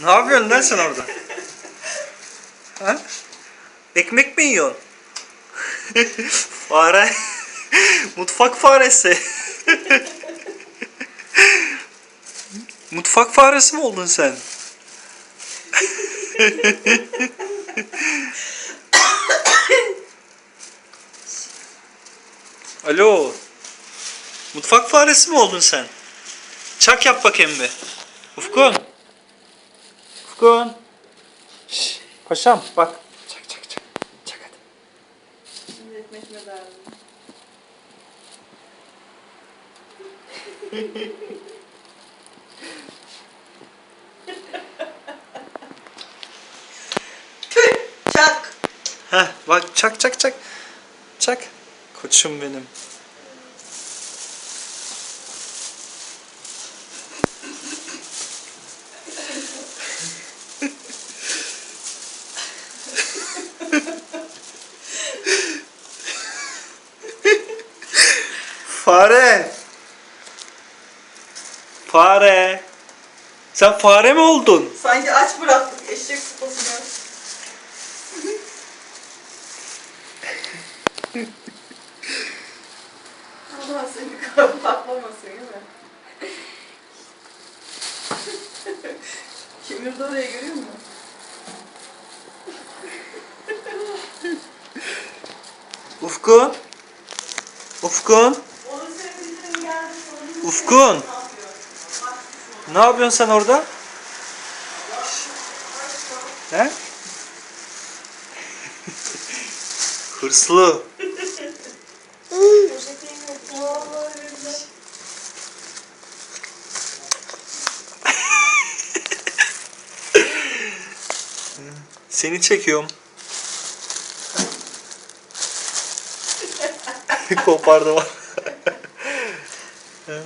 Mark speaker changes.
Speaker 1: Ne yapıyorsun lan sen orada? Ha? Ekmek mi yiyorsun? Fare. Mutfak faresi. Mutfak faresi mi oldun sen? Alo. Mutfak faresi mi oldun sen? Çak yap bakayım bir. Ufkun. Ufkun. Şş, paşam bak. Çak çak çak. Çak hadi.
Speaker 2: Şimdi derdim. Tüh! Çak!
Speaker 1: Heh bak çak çak çak. Çak. Koçum benim. Fare. Fare. Sen fare mi oldun?
Speaker 2: Sanki aç bıraktık eşek sıpasını. Allah seni kara patlamasın değil mi? Kemirdi oraya görüyor musun?
Speaker 1: Ufkun. Ufkun. Ufkun. Ne yapıyorsun sen orada? He? Hırslı. Seni çekiyorum. Kopardım.
Speaker 2: É.